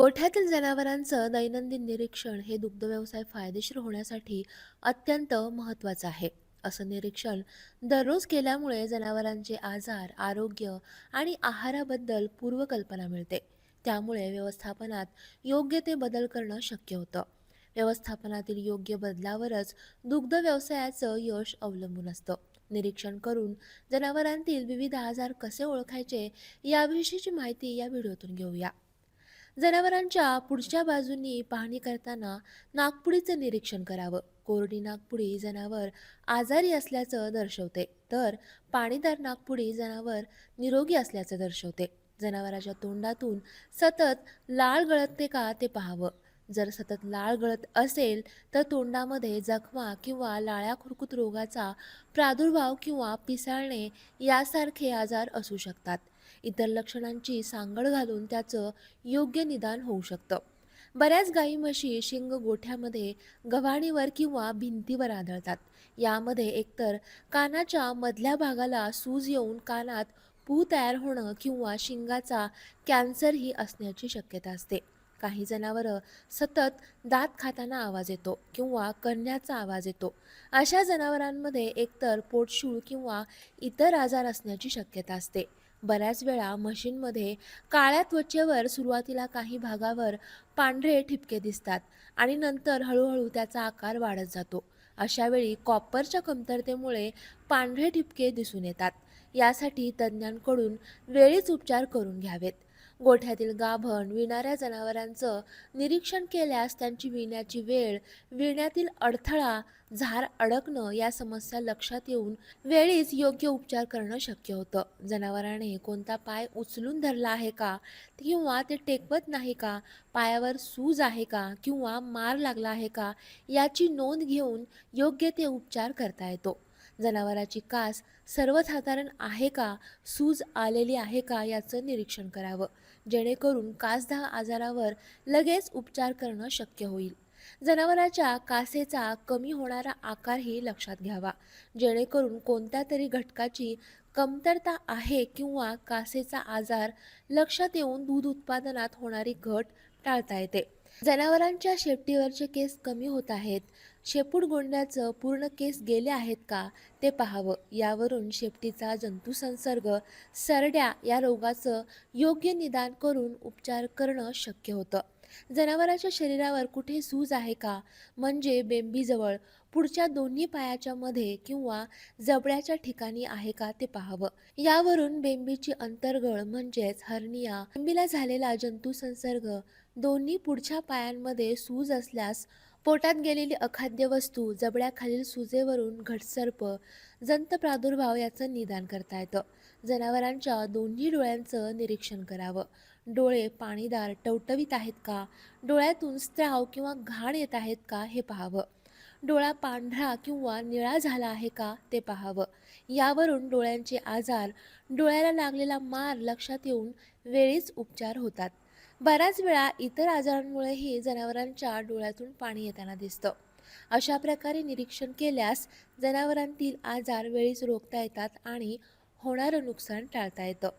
गोठ्यातील जनावरांचं दैनंदिन निरीक्षण हे दुग्ध व्यवसाय फायदेशीर होण्यासाठी अत्यंत महत्त्वाचं आहे. असं निरीक्षण दररोज केल्यामुळे जनावरांचे आजार आरोग्य आणि आहाराबद्दल पूर्वकल्पना मिळते. त्यामुळे व्यवस्थापनात योग्य ते बदल करणं शक्य होतं. व्यवस्थापनातील योग्य बदलावरच दुग्ध व्यवसायाचं यश अवलंबून असतं. निरीक्षण करून जनावरांतील विविध आजार कसे ओळखायचे याविषयीची माहिती या व्हिडिओतून घेऊया. जनावरांच्या पुढच्या बाजूंनी पाहणी करताना नागपुडीचं निरीक्षण करावं. कोरडी नागपुडी जनावर आजारी असल्याचं दर्शवते तर पाणीदार नागपुडी जनावर निरोगी असल्याचं दर्शवते. जनावराच्या तोंडातून सतत लाळ गळतते का ते पाहावं. जर सतत लाळ गळत असेल तर तोंडामध्ये जखमा किंवा लाळ्या खुरकूत रोगाचा प्रादुर्भाव किंवा पिसाळणे यासारखे आजार असू शकतात. इतर लक्षणांची सांगड घालून त्याचं योग्य निदान होऊ शकतं. बऱ्याच गाई म्हशी शिंग गोठ्यामध्ये गव्हाणीवर किंवा भिंतीवर आढळतात. यामध्ये एकतर कानाच्या मधल्या भागाला सूज येऊन कानात पू तयार होणं किंवा शिंगाचा कॅन्सरही असण्याची शक्यता असते. काही जनावरं सतत दात खाताना आवाज येतो किंवा करण्याचा आवाज येतो. अशा जनावरांमध्ये एकतर पोटशूळ किंवा इतर आजार असण्याची शक्यता असते. बऱ्याच वेळा मशीनमध्ये काळ्या त्वचेवर सुरुवातीला काही भागावर पांढरे ठिपके दिसतात आणि नंतर हळूहळू त्याचा आकार वाढत जातो. अशावेळी कॉपरच्या कमतरतेमुळे पांढरे ठिपके दिसून येतात. यासाठी तज्ज्ञांकडून वेळीच उपचार करून घ्यावेत. गोठ्यातील गाभण विणाऱ्या जनावरांचं निरीक्षण केल्यास त्यांची विण्याची वेळ विण्यातील अडथळा झार अडकणं या समस्या लक्षात येऊन वेळीच योग्य उपचार करणं शक्य होतं. जनावराने कोणता पाय उचलून धरला आहे का? किंवा ते टेकवत नाही का? पायावर सूज आहे का? किंवा मार लागला आहे का? याची नोंद घेऊन योग्य ते उपचार करता येतो. जनावराची कास सर्वसाधारण आहे का? सूज आलेली आहे का? याचं निरीक्षण करावं. जेणेकरून कासदाह आजारावर लगेच उपचार करणं शक्य होईल. जनावराच्या कासेचा कमी होणारा आकारही लक्षात घ्यावा. जेणेकरून कोणत्या तरी घटकाची कमतरता आहे किंवा कासेचा आजार लक्षात येऊन दूध उत्पादनात होणारी घट टाळता येते. जनावरांच्या शेपटीवरचे केस कमी होत आहेत. शेपूट गोंड्याचं पूर्ण केस गेले आहेत का ते पाहावं. यावरून शेपटीचा जंतुसंसर्ग सरड्या या रोगाचं योग्य निदान करून उपचार करणं शक्य होतं. जनावराच्या शरीरावर कुठे सूज आहे का? म्हणजे बेंबीजवळ पुढच्या दोन्ही पायाच्या मध्ये किंवा जबड्याच्या ठिकाणी आहे का ते पाहावं. यावरून बेंबीची अंतर्गळ म्हणजेच हर्निया बेंबीला झालेला जंतुसंसर्ग दोन्ही पुढच्या पायांमध्ये सूज असल्यास पोटात गेलेली अखाद्य वस्तू जबड्याखालील सुजेवरून घटसर्प जंत प्रादुर्भाव याचं निदान करता येतं. जनावरांच्या दोन्ही डोळ्यांचं निरीक्षण करावं. डोळे पाणीदार टवटवीत आहेत का? डोळ्यातून स्त्राव किंवा घाण येत आहेत का हे पाहावं. डोळा पांढरा किंवा निळा झाला आहे का ते पाहावं. यावरून डोळ्यांचे आजार डोळ्याला लागलेला मार लक्षात येऊन वेळीच उपचार होतात. बऱ्याच वेळा इतर आजारांमुळेही जनावरांच्या डोळ्यातून पाणी येताना दिसतं. अशा प्रकारे निरीक्षण केल्यास जनावरांतील आजार वेळीच रोखता येतात आणि होणारं नुकसान टाळता येतं.